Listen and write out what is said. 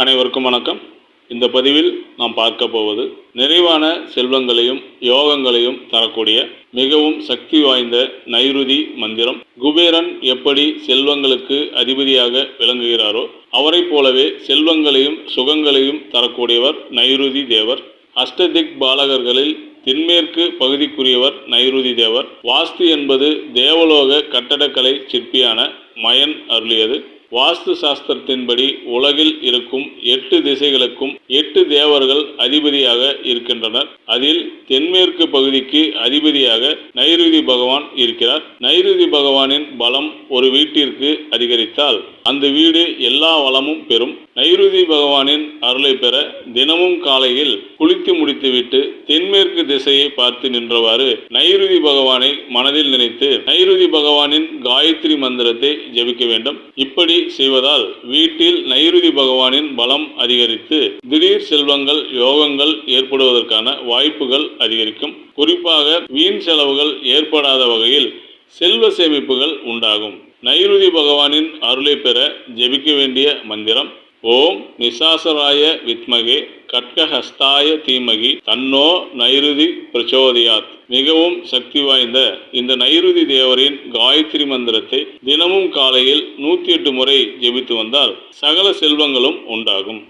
அனைவருக்கும் வணக்கம். இந்த பதிவில் நாம் பார்க்க போவது நிறைவான செல்வங்களையும் யோகங்களையும் தரக்கூடிய மிகவும் சக்தி வாய்ந்த நைருதி மந்திரம். குபேரன் எப்படி செல்வங்களுக்கு அதிபதியாக விளங்குகிறாரோ அவரைப் போலவே செல்வங்களையும் சுகங்களையும் தரக்கூடியவர் நைருதி தேவர். அஷ்டதிக் பாலகர்களில் தென்மேற்கு பகுதிக்குரியவர் நைருதி தேவர். வாஸ்து என்பது தேவலோக கட்டடக்கலை சிற்பியான மயன் அருளியது. வாஸ்து சாஸ்திரத்தின்படி உலகில் இருக்கும் எட்டு திசைகளுக்கும் எட்டு தேவர்கள் அதிபதியாக இருக்கின்றனர். அதில் தென்மேற்கு பகுதிக்கு அதிபதியாக நைருதி பகவான் இருக்கிறார். நைருதி பகவானின் பலம் ஒரு வீட்டிற்கு அதிகரித்தால் அந்த வீடு எல்லா வளமும் பெறும். நைருதி பகவானின் அருளை பெற தினமும் காலையில் குளித்து முடித்துவிட்டு தென்மேற்கு திசையை பார்த்து நின்றவாறு நைருதி பகவானை மனதில் நினைத்து நைருதி பகவானின் காயத்ரி மந்திரத்தை ஜெபிக்க வேண்டும். இப்படி செய்வதால் வீட்டில் நைருதி பகவானின் பலம் அதிகரித்து திடீர் செல்வங்கள் யோகங்கள் ஏற்படுவதற்கான வாய்ப்புகள் அதிகரிக்கும். குறிப்பாக வீண் செலவுகள் ஏற்படாத வகையில் செல்வ சேமிப்புகள் உண்டாகும். நைருதி பகவானின் அருளை பெற ஜெபிக்க வேண்டிய மந்திரம் ஓம் நிசாசராய வித்மகே கட்கஹஸ்தாய தீமகி தன்னோ நைருதி பிரச்சோதியாத். மிகவும் சக்தி வாய்ந்த இந்த நைருதி தேவரின் காயத்ரி மந்திரத்தை தினமும் காலையில் நூற்றி எட்டு முறை ஜெபித்து வந்தால் சகல செல்வங்களும் உண்டாகும்.